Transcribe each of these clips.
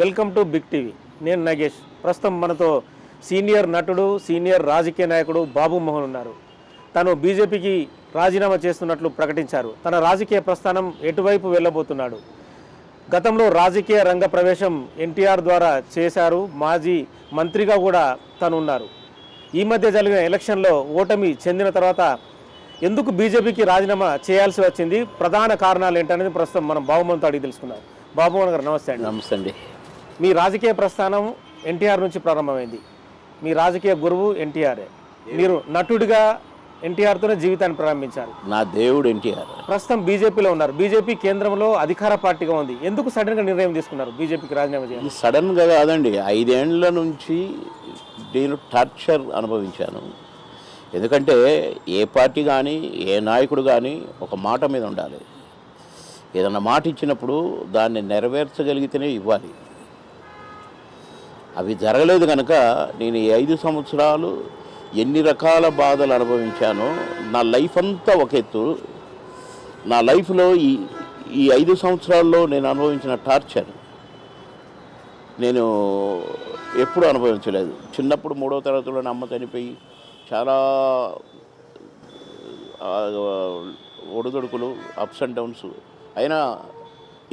Welcome to big TV. నేను నగేష్. ప్రస్తుతం మనతో సీనియర్ నటుడు సీనియర్ రాజకీయ నాయకుడు బాబు మోహన్ ఉన్నారు. తను బీజేపీకి రాజీనామా చేస్తున్నట్లు ప్రకటించారు. తన రాజకీయ ప్రస్థానం ఎటువైపు వెళ్ళబోతున్నాడు? గతంలో రాజకీయ రంగ ప్రవేశం ఎన్టీఆర్ ద్వారా చేశారు. మాజీ మంత్రిగా కూడా తను ఉన్నారు. ఈ మధ్య జరిగిన ఎలక్షన్లో ఓటమి చెందిన తర్వాత ఎందుకు బీజేపీకి రాజీనామా చేయాల్సి వచ్చింది? ప్రధాన కారణాలు ఏంటనేది ప్రస్తుతం మనం బాబుమోహన్తో అడిగి తెలుసుకుందాం. బాబుమోహన్ గారు నమస్తే అండి. నమస్తే అండి. మీ రాజకీయ ప్రస్థానం ఎన్టీఆర్ నుంచి ప్రారంభమైంది. మీ రాజకీయ గురువు ఎన్టీఆర్ఏ మీరు నటుడిగా ఎన్టీఆర్తోనే జీవితాన్ని ప్రారంభించారు. నా దేవుడు ఎన్టీఆర్. ప్రస్తుతం బీజేపీలో ఉన్నారు. బీజేపీ కేంద్రంలో అధికార పార్టీగా ఉంది. ఎందుకు సడన్గా నిర్ణయం తీసుకున్నారు బీజేపీకి రాజీనామా చేయాలి సడన్గా కాదండి. ఐదేండ్ల నుంచి నేను టార్చర్ అనుభవించాను. ఎందుకంటే ఏ పార్టీ కానీ ఏ నాయకుడు కానీ ఒక మాట మీద ఉండాలి. ఏదన్నా మాట ఇచ్చినప్పుడు దాన్ని నెరవేర్చగలిగితేనే ఇవ్వాలి. అవి జరగలేదు కనుక నేను ఈ ఐదు సంవత్సరాలు ఎన్ని రకాల బాధలు అనుభవించానో నా లైఫ్ అంతా ఒక ఎత్తు. నా లైఫ్లో ఈ ఈ ఐదు సంవత్సరాల్లో నేను అనుభవించిన టార్చర్ నేను ఎప్పుడు అనుభవించలేదు. చిన్నప్పుడు మూడో తరగతిలో అమ్మ చనిపోయి చాలా ఒడిదుడుకులు ఒడిదొడుకులు అప్స్ అండ్ డౌన్స్ అయినా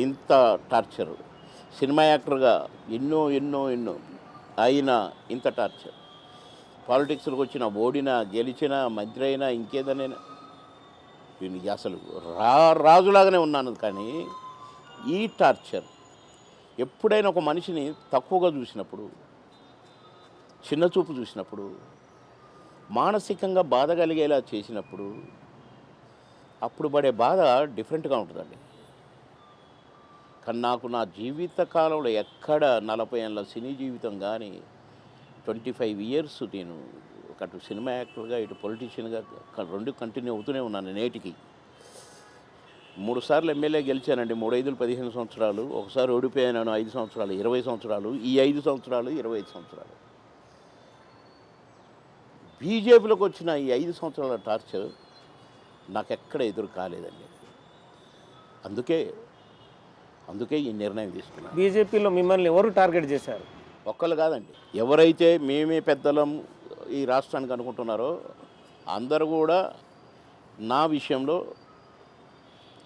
ఇంత టార్చర్. సినిమా యాక్టర్గా ఎన్నో ఎన్నో ఎన్నో అయినా ఇంత టార్చర్. పాలిటిక్స్లోకి వచ్చిన ఓడినా గెలిచినా మంత్రి అయినా ఇంకేదనైనా. నేను అసలు రా రాజులాగానే ఉన్నాను కానీ ఈ టార్చర్ ఎప్పుడైనా ఒక మనిషిని తక్కువగా చూసినప్పుడు చిన్న చూపు చూసినప్పుడు మానసికంగా బాధ కలిగేలా చేసినప్పుడు అప్పుడు పడే బాధ డిఫరెంట్గా ఉంటుందండి. కానీ నాకు నా జీవిత కాలంలో ఎక్కడ నలభై ఏళ్ళ సినీ జీవితం కానీ ట్వంటీ ఫైవ్ ఇయర్స్ నేను అటు సినిమా యాక్టర్గా ఇటు పొలిటీషియన్గా రెండు కంటిన్యూ అవుతూనే ఉన్నాను నేటికి. మూడు సార్లు ఎమ్మెల్యే గెలిచానండి. మూడు ఐదులు పదిహేను సంవత్సరాలు. ఒకసారి ఓడిపోయాను ఐదు సంవత్సరాలు ఇరవై సంవత్సరాలు. ఈ ఐదు సంవత్సరాలు ఇరవై ఐదు సంవత్సరాలు. బీజేపీలోకి వచ్చిన ఈ ఐదు సంవత్సరాల టార్చర్ నాకు ఎక్కడ ఎదురు కాలేదండి. అందుకే అందుకే ఈ నిర్ణయం తీసుకున్నాను. బీజేపీలో మిమ్మల్ని ఎవరు టార్గెట్ చేశారు? ఒక్కళ్ళు కాదండి. ఎవరైతే మేమే పెద్దలం ఈ రాష్ట్రానికి అనుకుంటున్నారో అందరూ కూడా నా విషయంలో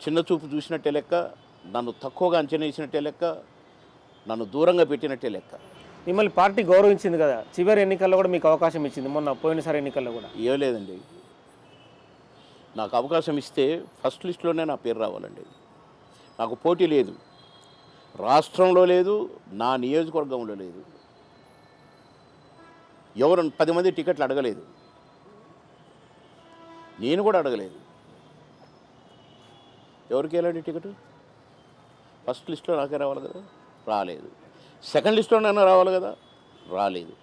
చిన్న చూపు చూసినట్టే లెక్క నన్ను తక్కువగా అంచనా వేసినట్టే లెక్క నన్ను దూరంగా పెట్టినట్టే లెక్క. మిమ్మల్ని పార్టీ గౌరవించింది కదా చివరి ఎన్నికల్లో కూడా మీకు అవకాశం ఇచ్చింది మొన్న పోయినసారి ఎన్నికల్లో కూడా. ఏం లేదండి. నాకు అవకాశం ఇస్తే ఫస్ట్ లిస్టులోనే నా పేరు రావాలండి. నాకు పోటీ లేదు. రాష్ట్రంలో లేదు నా నియోజకవర్గంలో లేదు. ఎవరు పది మంది టికెట్లు అడగలేదు. నేను కూడా అడగలేదు. ఎవరికి వెళ్ళండి టికెట్? ఫస్ట్ లిస్ట్లో నాకే రావాలి కదా? రాలేదు. సెకండ్ లిస్ట్లోనైనా రావాలి కదా? రాలేదు.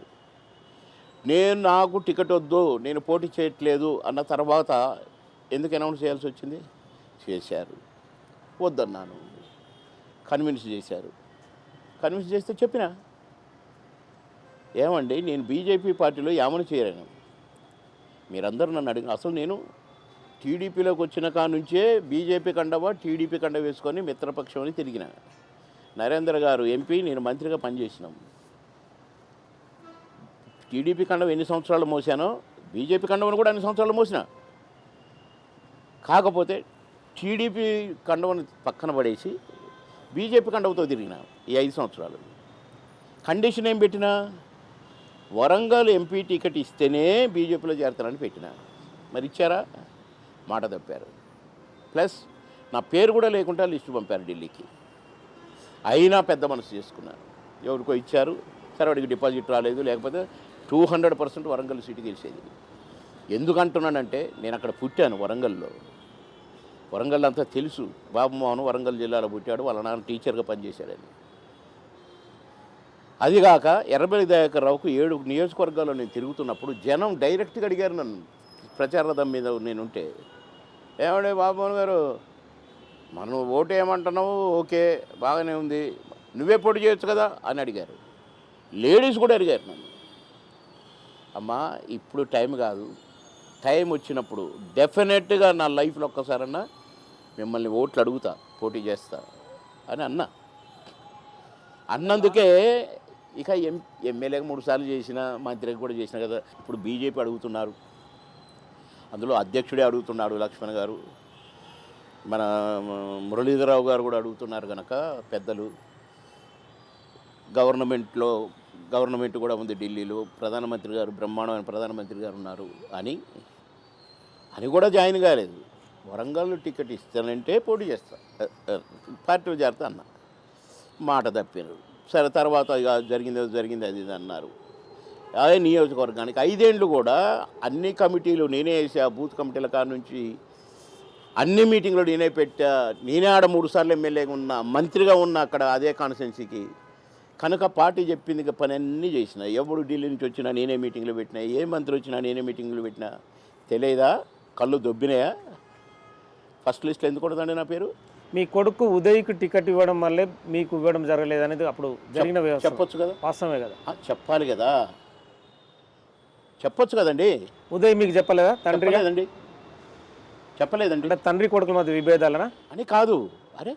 నేను నాకు టికెట్ వద్దు నేను పోటీ చేయట్లేదు అన్న తర్వాత ఎందుకు అనౌన్స్ చేయాల్సి వచ్చింది? చేశారు. వద్దన్నాను. కన్విన్స్ చేశారు. కన్విన్స్ చేస్తే చెప్పిన? ఏమండి నేను బీజేపీ పార్టీలో యామను చేరాను మీరందరూ నన్ను అడిగిన అసలు నేను టీడీపీలోకి వచ్చిన కానుంచే బీజేపీ కండవా టీడీపీ కండ వేసుకొని మిత్రపక్షం అని తిరిగిన. నరేంద్ర గారు ఎంపీ నేను మంత్రిగా పనిచేసినాం. టీడీపీ కండవ ఎన్ని సంవత్సరాలు మోసానో బీజేపీ కండవను కూడా అన్ని సంవత్సరాలు మోసిన. కాకపోతే టీడీపీ కండవను పక్కన పడేసి బీజేపీ కండవతో తిరిగిన ఈ ఐదు సంవత్సరాలు. కండిషన్ ఏం పెట్టినా? వరంగల్ ఎంపీ టికెట్ ఇస్తేనే బీజేపీలో చేరతానని పెట్టిన. మరి ఇచ్చారా? మాట తప్పారు. ప్లస్ నా పేరు కూడా లేకుండా లిస్టు పంపారు ఢిల్లీకి. అయినా పెద్ద మనసు చేసుకున్నాను ఎవరికో ఇచ్చారు. సరే వాడికి డిపాజిట్ రాలేదు. లేకపోతే two hundred percent Warangal seat గెలిచేది. ఎందుకంటున్నానంటే నేను అక్కడ పుట్టాను వరంగల్లో. వరంగల్ అంతా తెలుసు. బాబుమోహన్ వరంగల్ జిల్లాలో పుట్టాడు. వాళ్ళ నాన్న టీచర్గా పనిచేశాడని అదిగాక ఎర్రబెల్లి దయాకర్రావుకు ఏడు నియోజకవర్గాల్లో నేను తిరుగుతున్నప్పుడు జనం డైరెక్ట్గా అడిగారు నన్ను. ప్రచార రథం మీద నేనుంటే ఏమండే బాబుమోహన్ గారు మనం ఓటు ఏమంటున్నావు? ఓకే బాగానే ఉంది. నువ్వే పోటీ చేయొచ్చు కదా? అని అడిగారు. లేడీస్ కూడా అడిగారు నన్ను. అమ్మా ఇప్పుడు టైం కాదు. టైం వచ్చినప్పుడు డెఫినెట్గా నా లైఫ్లో ఒక్కసారన్నా మిమ్మల్ని ఓట్లు అడుగుతా పోటీ చేస్తా అని అన్నా. అన్నందుకే ఇక ఎం ఎమ్మెల్యేగా మూడు సార్లు చేసిన మంత్రికి కూడా చేసిన కదా ఇప్పుడు బీజేపీ అడుగుతున్నారు. అందులో అధ్యక్షుడే అడుగుతున్నాడు లక్ష్మణ్ గారు. మన మురళీధరరావు గారు కూడా అడుగుతున్నారు కనుక పెద్దలు. గవర్నమెంట్లో గవర్నమెంట్ కూడా ఉంది ఢిల్లీలో. ప్రధానమంత్రి గారు బ్రహ్మాండమైన ప్రధానమంత్రి గారు ఉన్నారు అని అని కూడా జాయిన్ కాలేదు. వరంగల్ టికెట్ ఇస్తానంటే పోటీ చేస్తా. పార్టీ పార్టీలో చేరతా అన్న. మాట తప్పినారు సరే తర్వాత జరిగింది జరిగింది అది ఇది అన్నారు. అదే నియోజకవర్గానికి ఐదేండ్లు కూడా అన్ని కమిటీలు నేనే వేసా బూత్ కమిటీల కాడ నుంచి. అన్ని మీటింగ్లు నేనే పెట్టా. నేనే ఆడ మూడు సార్లు ఎమ్మెల్యేగా ఉన్నా మంత్రిగా ఉన్నా అక్కడ అదే కాన్స్టెన్సీకి కనుక పార్టీ చెప్పింది పని అన్నీ చేసిన. ఎవడు ఢిల్లీ నుంచి వచ్చినా నేనే మీటింగ్లు పెట్టినా ఏ మంత్రి వచ్చినా నేనే మీటింగ్లు పెట్టినా. తెలియదా కళ్ళు దొబ్బినాయా? ఫస్ట్ లిస్ట్లో ఎందుకు ఉండదండి నా పేరు? మీ కొడుకు ఉదయ్కి టికెట్ ఇవ్వడం వల్లే మీకు ఇవ్వడం జరగలేదు అనేది అప్పుడు జరిగిన చెప్పొచ్చు కదా? వాస్తవమే కదా? చెప్పాలి కదా? చెప్పొచ్చు కదండి. ఉదయ్ మీకు చెప్పలేదా తండ్రిగా? చెప్పలేదండి. చెప్పలేదండి. అంటే తండ్రి కొడుకుల మధ్య విభేదాలనా? అని కాదు. అరే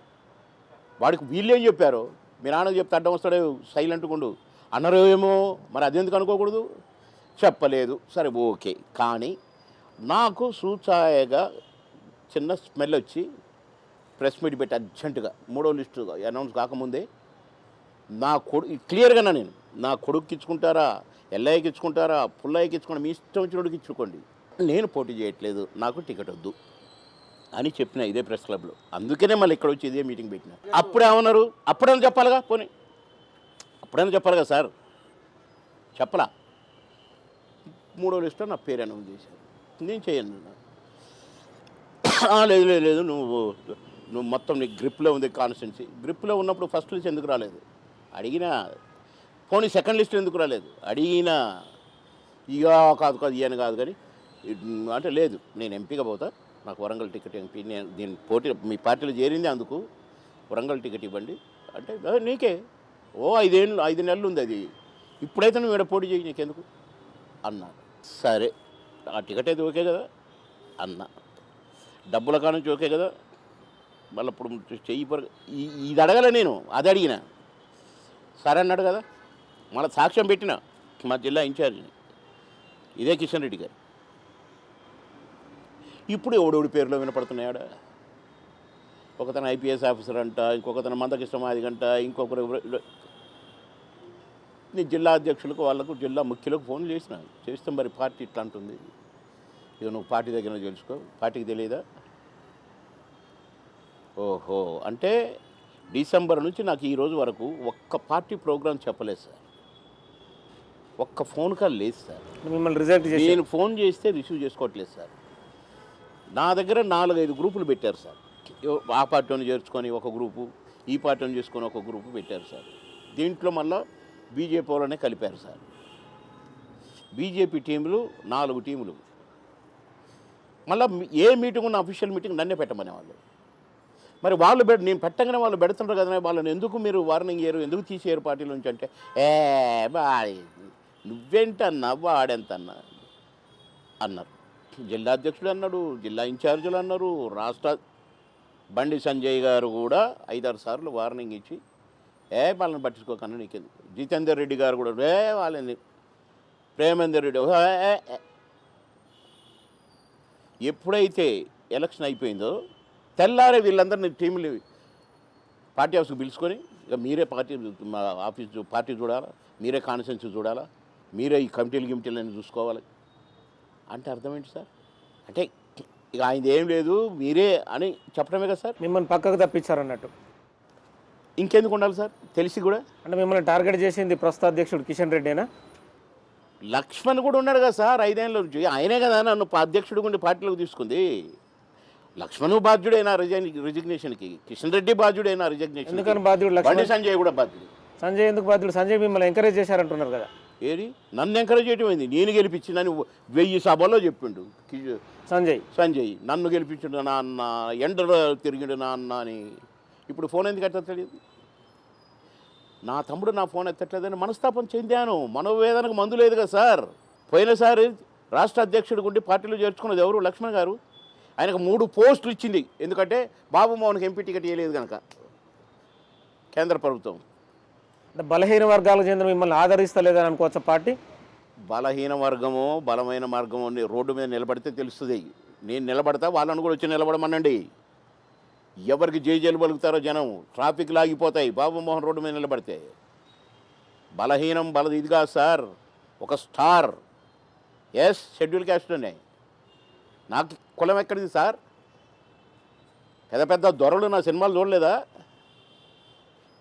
వాడికి వీళ్ళేం చెప్పారు? మీ నాన్నకు చెప్తే అడ్డం వస్తాడే సైలెంట్గా ఉండు. అన్నారు ఏమో మరి అదెందుకు అనుకోకూడదు? చెప్పలేదు. సరే ఓకే. కానీ నాకు సూచాయగా చిన్న స్మెల్ వచ్చి ప్రెస్ మీట్ పెట్టి అర్జెంటుగా మూడో లిస్టు అనౌన్స్ కాకముందే నా కొడు క్లియర్గా నేను నా కొడుకు ఇచ్చుకుంటారా ఎల్ఐకి ఇచ్చుకుంటారా పుల్లయ్యకి ఇచ్చుకుంటారా మీ ఇష్టం వచ్చినోడికి ఇచ్చుకోండి. నేను పోటీ చేయట్లేదు నాకు టికెట్ వద్దు అని చెప్పిన ఇదే ప్రెస్ క్లబ్లో. అందుకనే మళ్ళీ ఇక్కడ వచ్చి ఇదే మీటింగ్ పెట్టిన. అప్పుడేమన్నారు అప్పుడైనా చెప్పాలిగా? పోనీ. అప్పుడైనా చెప్పాలిగా సార్? చెప్పలా. మూడో లిస్టులో నా పేరు అనౌన్స్ చేశారు. నేను చేయను లేదు లేదు లేదు. నువ్వు నువ్వు మొత్తం నీకు గ్రిప్లో ఉంది కాన్స్టెన్సీ గ్రిప్లో ఉన్నప్పుడు ఫస్ట్ లిస్ట్ ఎందుకు రాలేదు? అడిగినా పోనీ సెకండ్ లిస్ట్ ఎందుకు రాలేదు? అడిగినా ఇక కాదు కాదు ఇయని కాదు కానీ అంటే లేదు నేను ఎంపీగా పోతా. నాకు వరంగల్ టికెట్ ఎంపీ నేను దీని పోటీ మీ పార్టీలో చేరింది అందుకు. వరంగల్ టికెట్ ఇవ్వండి. అంటే నీకే. ఓ ఐదేళ్ళు ఐదు నెలలు ఉంది అది. ఇప్పుడైతే నువ్వు ఇక్కడ పోటీ చేయి నీకెందుకు? అన్నాడు సరే. ఆ టికెట్ అయితే ఓకే కదా? అన్నా. డబ్బుల కానుంచి ఓకే కదా. మళ్ళీ ఇప్పుడు చెయ్యి పర ఈ- ఇది అడగలే నేను అది అడిగిన. సరే అన్నాడు కదా. మళ్ళీ సాక్ష్యం పెట్టిన మా జిల్లా ఇన్ఛార్జిని ఇదే కిషన్ రెడ్డి గారు. ఇప్పుడు ఎవడెవడి పేర్లో వినపడుతున్నాయాడ ఒకతను ఐపీఎస్ ఆఫీసర్ అంట ఇంకొకతను మందకృష్ణ మాదిగంట ఇంకొకరు జిల్లా అధ్యక్షులకు వాళ్ళకు జిల్లా ముఖ్యులకు ఫోన్ చేసిన చేస్తే మరి పార్టీ ఇట్లా అంటుంది. ఇక నువ్వు పార్టీ దగ్గర తెలుసుకో పార్టీకి తెలియదా ఓహో. అంటే డిసెంబర్ నుంచి నాకు ఈ రోజు వరకు ఒక్క పార్టీ ప్రోగ్రాం చెప్పలేదు సార్. ఒక్క ఫోన్ కాల్ లేదు సార్. మిమ్మల్ని రిజెక్ట్ చేసి నేను ఫోన్ చేస్తే రిసీవ్ చేసుకోవట్లేదు సార్. నా దగ్గర నాలుగైదు గ్రూపులు పెట్టారు సార్. ఆ పార్టీని చేర్చుకొని ఒక గ్రూపు ఈ పార్టీని చేసుకొని ఒక గ్రూపు పెట్టారు సార్. దీంట్లో మళ్ళీ బీజేపీ వాళ్ళనే కలిపారు సార్. బీజేపీ టీములు నాలుగు టీములు. మళ్ళీ ఏ మీటింగ్ ఉన్న అఫీషియల్ మీటింగ్ నన్నే పెట్టమనే వాళ్ళు మరి వాళ్ళు పెడ నేను పెట్టగానే వాళ్ళు పెడుతుంటారు కదా వాళ్ళని ఎందుకు మీరు వార్నింగ్ చేయరు ఎందుకు తీసేయరు పార్టీ నుంచి అంటే ఏ బా నువ్వేంటన్నా వాడెంతన్నా అన్నారు. జిల్లా అధ్యక్షుడు అన్నాడు జిల్లా ఇన్ఛార్జీలు అన్నారు రాష్ట్ర బండి సంజయ్ గారు కూడా ఐదారు సార్లు వార్నింగ్ ఇచ్చి ఏ వాళ్ళని పట్టించుకోకన్నా నీకెందుకు? జితేందర్ రెడ్డి గారు కూడా ఏ వాళ్ళని ప్రేమేందర్ రెడ్డి ఎప్పుడైతే ఎలక్షన్ అయిపోయిందో తెల్లారే వీళ్ళందరినీ టీంలు పార్టీ హౌస్కి పిలుచుకొని ఇక మీరే పార్టీ మా ఆఫీస్ పార్టీ చూడాలా మీరే కాన్స్టెన్సీ చూడాలా మీరే ఈ కమిటీలు గిమిటీలను చూసుకోవాలి అంటే అర్థం ఏంటి సార్? అంటే ఇక ఆయనది ఏం లేదు మీరే అని చెప్పడమే కదా సార్? మిమ్మల్ని పక్కకు తప్పించారు అన్నట్టు ఇంకెందుకు ఉండాలి సార్? తెలిసి కూడా? అంటే మిమ్మల్ని టార్గెట్ చేసింది ప్రస్తుత అధ్యక్షుడు కిషన్ రెడ్డినా? లక్ష్మణ్ కూడా ఉన్నాడు కదా సార్ ఐదేళ్ళ. నుంచి ఆయనే కదా నన్ను అధ్యక్షుడు ఉండి పార్టీలోకి తీసుకుంది. లక్ష్మణ్ బాధ్యుడైన రిజైన్ రిజిగ్నేషన్కి? కిషన్ రెడ్డి బాధ్యుడైన రిజిగ్నేషన్ ఎందుకని బాధ్యుడు లక్ష్మణ్? బండి సంజయ్ కూడా బాధ్యుడు. సంజయ్ ఎందుకు బాధ్యుడు? సంజయ్ మిమ్మల్ని ఎంకరేజ్ చేశారంటున్నారు కదా. ఏది? నన్ను ఎంకరేజ్ చేయటం ఏంది? నేను గెలిపించి నన్ను వెయ్యి సభలో చెప్పిండు. సంజయ్. సంజయ్ నన్ను గెలిపించుడు నా అన్న ఎండలో తిరిగిడు నా అన్న అని. ఇప్పుడు ఫోన్ ఎందుకు ఎట్లా తెలియదు. నా తమ్ముడు నా ఫోన్ ఎత్తట్లేదని మనస్తాపం చెందాను. మనోవేదనకు మందు లేదు కదా సార్. పోయినసారి రాష్ట్ర అధ్యక్షుడు ఉండి పార్టీలో చేర్చుకున్నది ఎవరు? లక్ష్మణ్ గారు. ఆయనకు మూడు పోస్టులు ఇచ్చింది. ఎందుకంటే బాబు మోహన్కి ఎంపీ టికెట్ ఇవ్వలేదు కనుక కేంద్ర ప్రభుత్వం. అంటే బలహీన వర్గాలకు చెందిన మిమ్మల్ని ఆదరిస్తలేదని అనుకోవచ్చా పార్టీ? బలహీన వర్గము బలమైన మార్గము రోడ్డు మీద నిలబడితే తెలుస్తుంది. నేను నిలబడతా వాళ్ళని కూడా వచ్చి నిలబడమనండి. ఎవరికి జేజేలు పలుకుతారో జనం ట్రాఫిక్ లాగిపోతాయి బాబుమోహన్ రోడ్డు మీద నిలబడితే. బలహీనం బలది ఇదిగా సార్ ఒక స్టార్. ఎస్ షెడ్యూల్ క్యాస్ట్లోనే నాకు కులం ఎక్కడిది సార్? పెద్ద పెద్ద దొరలు నా సినిమాలు చూడలేదా?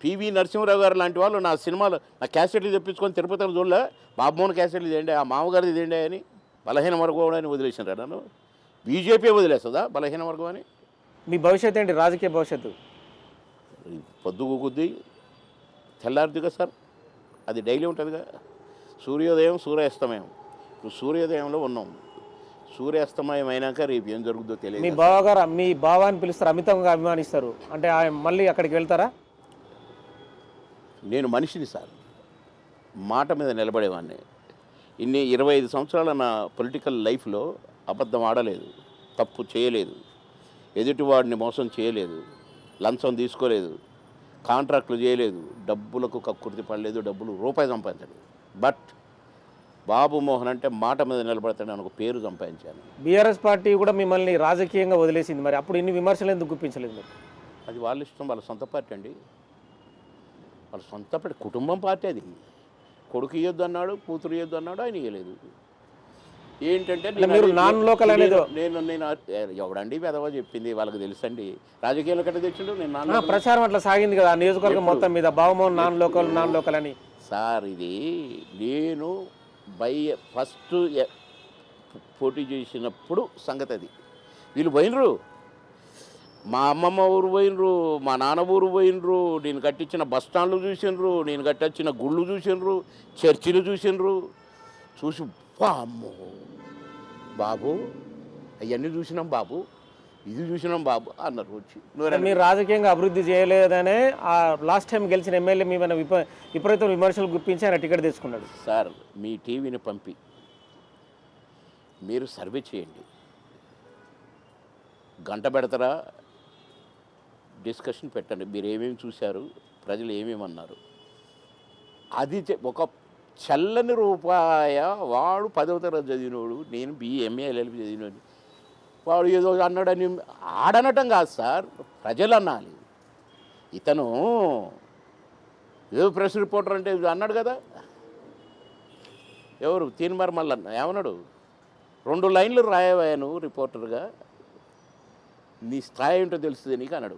పివి నరసింహరావు గారు లాంటి వాళ్ళు నా సినిమాలు నా క్యాసెట్లు తెప్పించుకొని తిరుపతిలో చూడలే. బాబుమోహన్ క్యాసెట్లు ఇదేంటి ఆ మామగారిది ఇదేంటి అని బలహీన వర్గం అని వదిలేసినారా నన్ను? బీజేపీ వదిలేస్తుందా బలహీన వర్గం అని? మీ భవిష్యత్తు ఏంటి? రాజకీయ భవిష్యత్తు. పొద్దుగు కొద్ది తెల్లారుదిగా సార్. అది డైలీ ఉంటుందిగా. సూర్యోదయం సూర్యాస్తమయం. ఇప్పుడు సూర్యోదయంలో ఉన్నాం. సూర్యాస్తమయం అయినాక రేపు ఏం జరుగుతుందో మీ తెలియదు బావగారు మీ బావాని పిలుస్తారు అమితంగా అభిమానిస్తారు. అంటే ఆయన మళ్ళీ అక్కడికి వెళ్తారా? నేను మనిషిని సార్. మాట మీద నిలబడేవాడిని ఇన్ని ఇరవై ఐదు సంవత్సరాల నా పొలిటికల్ లైఫ్లో అబద్ధం ఆడలేదు. తప్పు చేయలేదు. ఎదుటివాడిని మోసం చేయలేదు లంచం తీసుకోలేదు కాంట్రాక్టులు చేయలేదు డబ్బులకు కక్కుర్తి పడలేదు డబ్బులు రూపాయి సంపాదించలేదు. బట్ బాబు మోహన్ అంటే మాట మీద నిలబడతాడని ఒక పేరు సంపాదించాను. బీఆర్ఎస్ పార్టీ కూడా మిమ్మల్ని రాజకీయంగా వదిలేసింది మరి. అప్పుడు ఇన్ని విమర్శలు ఎందుకు గుప్పించలేదు మీరు? అది వాళ్ళ ఇష్టం వాళ్ళ సొంత పార్టీ అండి. వాళ్ళ సొంత పార్టీ కుటుంబం పార్టీ అది. కొడుకు ఇవ్వద్దు అన్నాడు కూతురు ఇవ్వద్దు అన్నాడు ఆయన ఇవ్వలేదు ఏంటంటే నేను మీరు నాన్ లోకల్ అనేది- నేను నేను ఎవడండి పెదవా చెప్పింది? వాళ్ళకి తెలుసండి. రాజకీయాలు కట్ట తెచ్చిండు నేను. ప్రచారం అట్లా సాగింది కదా నియోజకవర్గం మొత్తం మీద బావమోహన్ నాన్ లోకల్ నాన్ లోకల్ అని. సార్ ఇది నేను బై ఫస్ట్ పోటీ చేసినప్పుడు సంగతి అది. వీళ్ళు పోయినరు? మా అమ్మమ్మ ఊరు పోయినరు మా నాన్న ఊరు పోయినరు నేను కట్టించిన బస్ స్టాండ్లు చూసినరు నేను కట్టించిన గుళ్ళు చూసినరు చర్చిలు చూసినరు. చూసి అమ్మో బాబు అవన్నీ చూసినాం బాబు ఇది చూసినాం బాబు అన్నారు వచ్చి. మీరు రాజకీయంగా అభివృద్ధి చేయలేదనే ఆ లాస్ట్ టైం గెలిచిన ఎమ్మెల్యే మీ మీద విప విపరీత విమర్శలు గుప్పించి ఆయన టికెట్ తెచ్చుకున్నాడు సార్ మీ టీవీని పంపి. మీరు సర్వే చేయండి. గంట పెడతారా? డిస్కషన్ పెట్టండి. మీరు ఏమేమి చూశారు? ప్రజలు ఏమేమి అన్నారు అది ఒక చల్లని రూపాయ వాడు పదవ తరగతి చదివినోడు నేను బిఎంఏ ఎల్ఎల్బి చదివినోడు వాడు ఏదో అన్నాడని ఆడనటం కాదు సార్ ప్రజలు అనాలి ఇతను ఏదో ప్రెస్ రిపోర్టర్ అంటే అన్నాడు కదా. ఎవరు? తీన్మార్ మల్లన్న ఏమన్నాడు? రెండు లైన్లు రాయవాయను రిపోర్టర్గా. నీ స్థాయి ఏంటో తెలుస్తుంది నీకు అన్నాడు.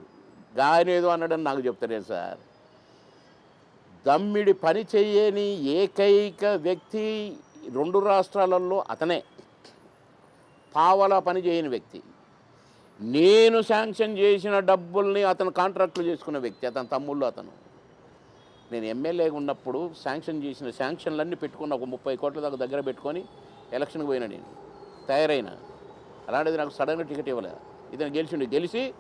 గాయన ఏదో అన్నాడని నాకు చెప్తానే సార్. దమ్మిడి పని చేయని ఏకైక వ్యక్తి రెండు రాష్ట్రాలలో అతనే. పావలా పని చేయని వ్యక్తి. నేను శాంక్షన్ చేసిన డబ్బుల్ని అతను కాంట్రాక్ట్లు చేసుకున్న వ్యక్తి అతని తమ్ముళ్ళు అతను. నేను ఎమ్మెల్యేగా ఉన్నప్పుడు శాంక్షన్ చేసిన శాంక్షన్లన్నీ పెట్టుకున్న ఒక ముప్పై కోట్ల దాకా దగ్గర పెట్టుకొని ఎలక్షన్కి పోయినా నేను. తయారైన. అలాంటిది నాకు సడన్గా టికెట్ ఇవ్వలే. ఇతను గెలిచిండు. గెలిచి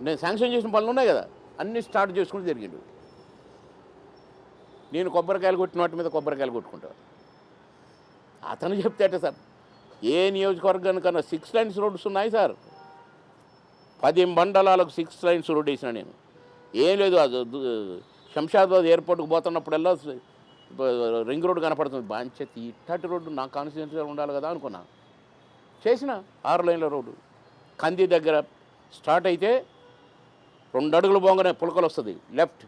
నేను శాంక్షన్ చేసిన పనులు ఉన్నాయి కదా అన్నీ స్టార్ట్ చేసుకుని జరిగిండు. నేను కొబ్బరికాయలు కొట్టిన వాటి మీద కొబ్బరికాయలు కొట్టుకుంటాను అతను చెప్తే సార్? ఏ నియోజకవర్గానికన్నా సిక్స్ లైన్స్ రోడ్స్ ఉన్నాయి సార్. పది మండలాలకు సిక్స్ లైన్స్ రోడ్ వేసిన నేను. ఏం లేదు అది శంషాబాద్ ఎయిర్పోర్ట్కి పోతున్నప్పుడల్లా రింగ్ రోడ్ కనపడుతుంది. బాంచెత్తి ఇట్టటి రోడ్డు నా కాన్స్టిట్యూన్సీలో ఉండాలి కదా అనుకున్నా. చేసిన ఆరు లైన్ల రోడ్డు. కంది దగ్గర స్టార్ట్ అయితే రెండు అడుగులు పోగానే పులకలు వస్తుంది లెఫ్ట్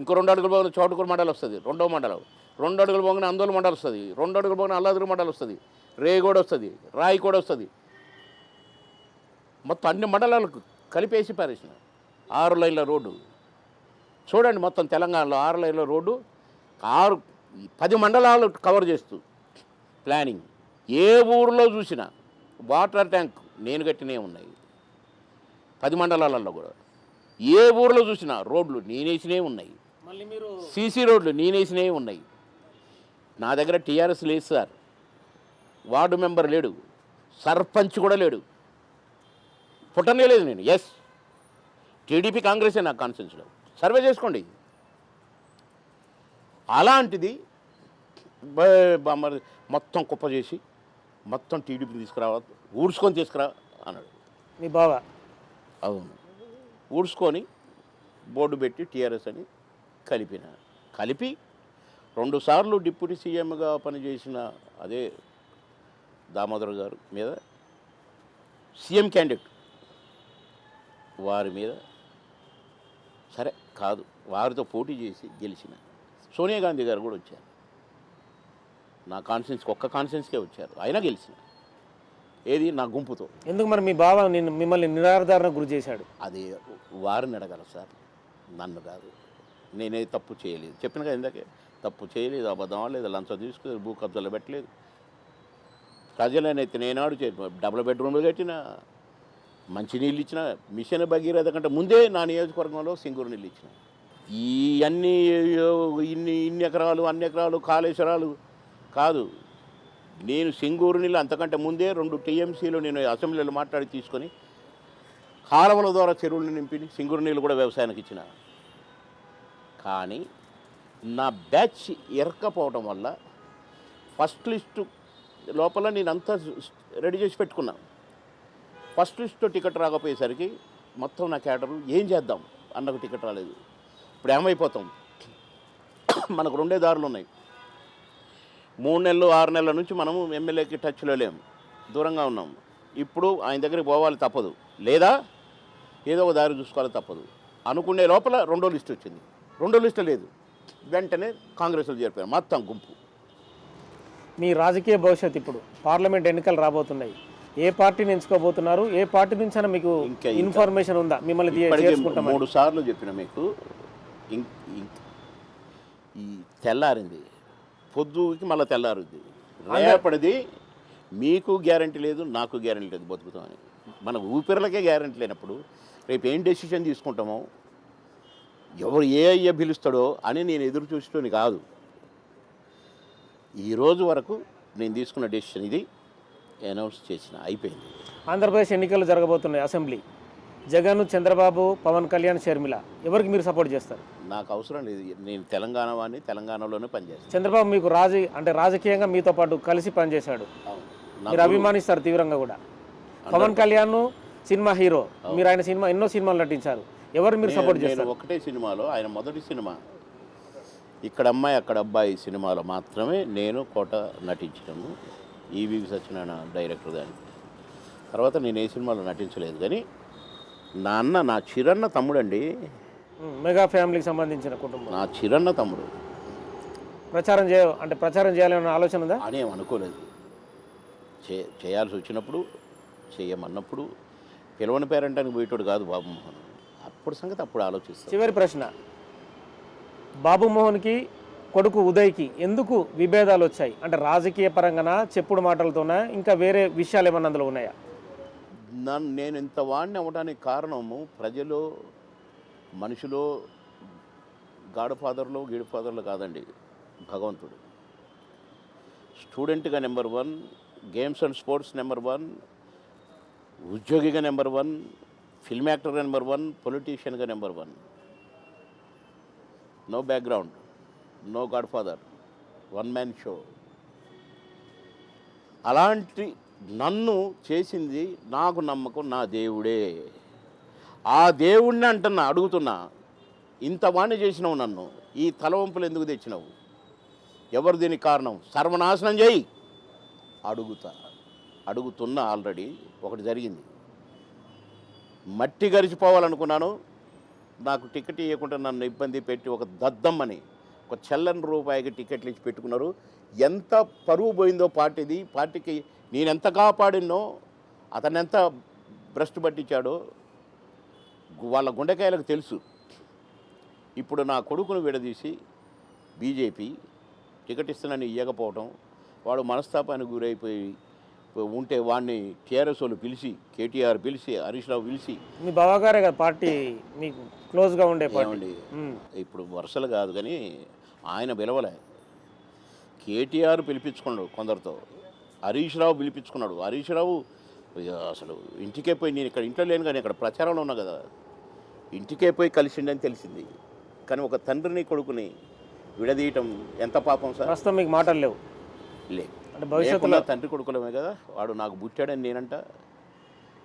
ఇంకో రెండు అడుగులు పోగానే చోటుకూరు మండలం వస్తుంది రెండో మండలం. రెండు అడుగులు పోగానే అందోలు మండలం వస్తుంది రెండు అడుగులు పోగానే అల్లాదురు మండలం వస్తుంది రేగోడ వస్తుంది రాయి కూడా వస్తుంది. మొత్తం అన్ని మండలాలకు కలిపేసి పారేసిన ఆరు లైన్ల రోడ్డు. చూడండి మొత్తం తెలంగాణలో ఆరు లైన్ల రోడ్డు ఆరు పది మండలాలు కవర్ చేస్తూ ప్లానింగ్ ఏ ఊరిలో చూసినా వాటర్ ట్యాంక్ నేను కట్టినే ఉన్నాయి. పది మండలాలలో కూడా. ఏ ఊరిలో చూసినా రోడ్లు నేనేసినే ఉన్నాయి. సీసీ రోడ్లు నేనేసినే ఉన్నాయి. నా దగ్గర టీఆర్ఎస్ లేదు సార్. వార్డు మెంబర్ లేడు. సర్పంచ్ కూడా లేడు. పుట్టనే లేదు నేను. ఎస్ టీడీపీ కాంగ్రెసే నా కాన్ఫరెన్స్లో సర్వే చేసుకోండి. అలాంటిది మొత్తం కుప్ప చేసి మొత్తం టీడీపీ తీసుకురావాలి ఊడ్చుకొని తీసుకురా అన్నాడు. మీ బావ. అవును. ఊడ్చుకొని బోర్డు పెట్టి టీఆర్ఎస్ అని కలిపిన. కలిపి రెండుసార్లు డిప్యూటీ సీఎంగా పనిచేసిన అదే దామోదర్ గారు మీద సీఎం క్యాండిడేట్ వారి మీద సరే కాదు వారితో పోటీ చేసి గెలిచిన సోనియా గాంధీ గారు కూడా వచ్చారు. నా కాన్ఫిడెన్స్కి ఒక్క కాన్ఫిడెన్స్కే వచ్చారు అయినా గెలిచిన. ఏది? నా గుంపుతో. ఎందుకు మరి మీ బావ నిన్ను మిమ్మల్ని నిరాధారణ గురి చేశాడు? అది వారిని అడగల సార్ నన్ను కాదు. నేనే తప్పు చేయలేదు. చెప్పిన కదా ఇందాకే తప్పు చేయలేదు అబద్ధం లేదు లంచం తీసుకోలేదు భూ కబ్జాలు పెట్టలేదు. ప్రజలనైతే నేనాడు చే డబుల్ బెడ్రూమ్లు కట్టిన మంచినీళ్ళు ఇచ్చిన మిషన్ భగీరథ కంటే ముందే నా నియోజకవర్గంలో సింగూరు నీళ్ళు ఇచ్చిన. ఈ అన్ని ఇన్ని ఇన్ని ఎకరాలు అన్ని ఎకరాలు కాళేశ్వరాలు కాదు. నేను సింగూరు నీళ్ళు అంతకంటే ముందే రెండు టీఎంసీలు నేను అసెంబ్లీలో మాట్లాడి తీసుకొని కాలువల ద్వారా చెరువులను నింపి సింగూరు నీళ్ళు కూడా వ్యవసాయానికి ఇచ్చిన. కానీ నా బ్యాచ్ ఎరకపోవటం వల్ల ఫస్ట్ లిస్టు లోపల నేను అంతా రెడీ చేసి పెట్టుకున్నా. ఫస్ట్ లిస్టు టికెట్ రాకపోయేసరికి మొత్తం నా క్యాడరు ఏం చేద్దాం అన్నకు టికెట్ రాలేదు. ఇప్పుడు ఏమైపోతాం? మనకు రెండే దారులు ఉన్నాయి. మూడు నెలలు ఆరు నెలల నుంచి మనము ఎమ్మెల్యేకి టచ్లో లేము. దూరంగా ఉన్నాం. ఇప్పుడు ఆయన దగ్గరికి పోవాలి తప్పదు. లేదా ఏదో ఒక దారి చూసుకోవాలి తప్పదు. అనుకునే లోపల రెండో లిస్ట్ వచ్చింది. రెండో లిస్టు లేదు. వెంటనే కాంగ్రెస్లో చేరిపోయారు. మొత్తం గుంపు. మీ రాజకీయ భవిష్యత్తు ఇప్పుడు పార్లమెంట్ ఎన్నికలు రాబోతున్నాయి. ఏ పార్టీని ఎంచుకోబోతున్నారు ఏ పార్టీ నుంచి అయినా మీకు. ఇన్ఫర్మేషన్ ఉందా? మిమ్మల్ని మూడు సార్లు చెప్పిన మీకు ఈ తెల్లారింది. పొద్దుకి మళ్ళీ తెల్లారుద్ది. రేపటిది మీకు గ్యారంటీ లేదు నాకు గ్యారంటీ లేదు బతుకుతామని. మన ఊపిరిలకే గ్యారంటీ లేనప్పుడు రేపు ఏం డెసిషన్ తీసుకుంటామో ఎవరు ఏ అయ్యే పిలుస్తాడో అని నేను ఎదురు చూస్తూని కాదు. ఈ రోజు వరకు నేను తీసుకున్న డెసిషన్ ఇది. అనౌన్స్ చేసిన అయిపోయింది. ఆంధ్రప్రదేశ్ ఎన్నికలు జరగబోతున్నాయి. అసెంబ్లీ. జగన్ చంద్రబాబు పవన్ కళ్యాణ్ షర్మిల. ఎవరికి మీరు సపోర్ట్ చేస్తారు? నాకు అవసరం లేదు. నేను తెలంగాణ వాడిని తెలంగాణలోనే పనిచేస్తాను. చంద్రబాబు మీకు రాజ అంటే రాజకీయంగా మీతో పాటు కలిసి పనిచేశాడు. మీరు అభిమానిస్తారు తీవ్రంగా కూడా. Pawan Kalyan cinema hero. మీరు ఆయన సినిమా ఎన్నో సినిమాలు నటించారు. ఎవరు మీరు సపోర్ట్ చేస్తారు? ఒకటే సినిమాలో ఆయన మొదటి సినిమా. ఇక్కడ అమ్మాయి అక్కడ అబ్బాయి సినిమాలో మాత్రమే నేను కోట నటించడము. ఈవి సత్యనారాయణ డైరెక్టర్ దానికి తర్వాత నేను ఏ సినిమాలో నటించలేదు కానీ నా అన్న నా చిరన్న తమ్ముడండి. మెగా ఫ్యామిలీకి సంబంధించిన కుటుంబం. నా చిరన్న తమ్ముడు. ప్రచారం చేయ అంటే ప్రచారం చేయాలనే ఆలోచన ఉందా? అని అనుకోలేదు. చే చేయాల్సి వచ్చినప్పుడు చేయమన్నప్పుడు పిలవని పేరంటానికి పోయేటోడు కాదు బాబు మోహన్. అప్పుడు సంగతి అప్పుడు ఆలోచిస్తాను చివరి ప్రశ్న. బాబు మోహన్కి కొడుకు ఉదయ్కి ఎందుకు విభేదాలు వచ్చాయి? అంటే రాజకీయ పరంగానా చెప్పుడు మాటలతోనా ఇంకా వేరే విషయాలు ఏమన్నా అందులో ఉన్నాయా? నన్ను నేను ఇంత వాడిని అవ్వడానికి కారణము ప్రజలు మనుషులు గాడ్ ఫాదర్లు గీడ్ ఫాదర్లు కాదండి భగవంతుడు. స్టూడెంట్గా number one games and sports number one ఉద్యోగిగా నెంబర్ వన్ ఫిల్మ్ యాక్టర్గా number one పొలిటీషియన్గా number one. No background no godfather one man show. అలాంటి నన్ను చేసింది నాకు నమ్మకం నా దేవుడే. ఆ దేవుడిని అంటున్నా అడుగుతున్నా ఇంత వాణి చేసినావు నన్ను ఈ తలవంపులు ఎందుకు తెచ్చినావు? ఎవరు దీనికి కారణం? సర్వనాశనం చేయి అడుగుతా. అడుగుతున్నా ఆల్రెడీ ఒకటి జరిగింది. మట్టి గరిచిపోవాలనుకున్నాను. నాకు టికెట్ ఇవ్వకుండా నన్ను ఇబ్బంది పెట్టి ఒక దద్దమ్మని ఒక చెల్లని రూపాయికి టికెట్లు ఇచ్చి పెట్టుకున్నారు. ఎంత పరువు పోయిందో పార్టీది పార్టీకి నేను ఎంత కాపాడినో అతను ఎంత భ్రష్టు పట్టించాడో వాళ్ళ గుండెకాయలకు తెలుసు. ఇప్పుడు నా కొడుకును విడదీసి బీజేపీ టికెట్ ఇస్తానని ఇవ్వకపోవటం వాడు మనస్తాపానికి గురైపోయి ఉంటే వాడిని టీఆర్ఎస్ వాళ్ళు పిలిచి కేటీఆర్ పిలిచి హరీష్ రావు పిలిచి. మీ బావగారే కదా పార్టీ మీకు క్లోజ్గా ఉండే పార్టీ. ఇప్పుడు వరుసలు కాదు కానీ ఆయన పిలవలే. కేటీఆర్ పిలిపించుకున్నాడు కొందరితో. హరీష్ రావు పిలిపించుకున్నాడు. హరీష్ రావు అసలు ఇంటికే పోయి నేను ఇక్కడ ఇంట్లో లేను కానీ ఇక్కడ ప్రచారంలో ఉన్నా కదా. ఇంటికే పోయి కలిసిండని తెలిసింది. కానీ ఒక తండ్రిని కొడుకుని విడదీయటం ఎంత పాపం సార్? ప్రస్తుతం మీకు మాటలు లేవు. లే. అంటే భవిష్యత్తులో తండ్రి కొడుకులమే కదా. వాడు నాకు బుట్టాడని నేనంట.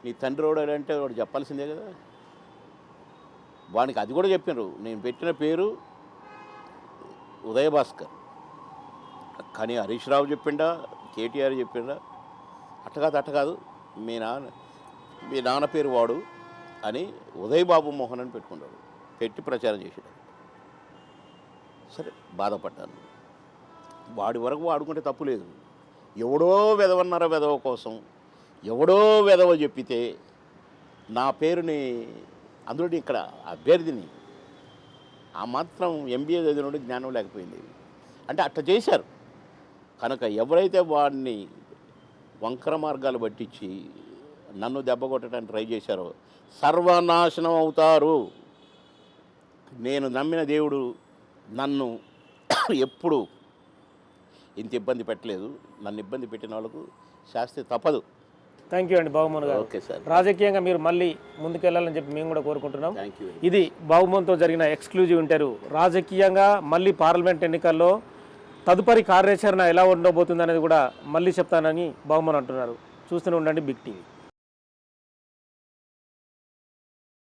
నీ తండ్రి వాడంటే వాడు చెప్పాల్సిందే కదా. వానికి అది కూడా చెప్పినారు. నేను పెట్టిన పేరు ఉదయభాస్కర్. కానీ హరీష్ రావు చెప్పిండా కేటీఆర్ చెప్పిండా. అట్ట కాదు అట్ట కాదు. మీ నాన్న మీ నాన్న పేరు వాడు అని ఉదయ్ బాబు మోహన్ అని పెట్టుకున్నాడు. పెట్టి ప్రచారం చేసాడు సరే బాధపడ్డాను. వాడి వరకు వాడుకుంటే తప్పు లేదు. ఎవడో వెదవన్నర వెదవ కోసం ఎవడో వెదవ చెప్పితే నా పేరుని అందులో ఇక్కడ అభ్యర్థిని ఆ మాత్రం ఎంబీఏ చదివినోడు జ్ఞానం లేకపోయింది. అంటే అట్ట చేశారు. కనుక ఎవరైతే వాడిని వంకర మార్గాలు పట్టించి నన్ను దెబ్బ కొట్టడానికి ట్రై చేశారో సర్వనాశనం అవుతారు. నేను నమ్మిన దేవుడు నన్ను ఎప్పుడు ఇంత ఇబ్బంది పెట్టలేదు. నన్ను ఇబ్బంది పెట్టిన వాళ్ళకు శాస్త్రి తప్పదు. థ్యాంక్ యూ అండి బాబుమోహన్ గారు. Okay sir. రాజకీయంగా మీరు మళ్ళీ ముందుకెళ్ళాలని చెప్పి మేము కూడా కోరుకుంటున్నాం. ఇది బాబుమోహన్తో జరిగిన ఎక్స్క్లూజివ్ ఇంటర్వ్యూ రాజకీయంగా మళ్ళీ పార్లమెంట్ ఎన్నికల్లో తదుపరి కార్యాచరణ ఎలా ఉండబోతుంది అనేది కూడా మళ్ళీ చెప్తానని బాబుమోహన్ అంటున్నారు. చూస్తూనే ఉండండి బిగ్ టీవీ.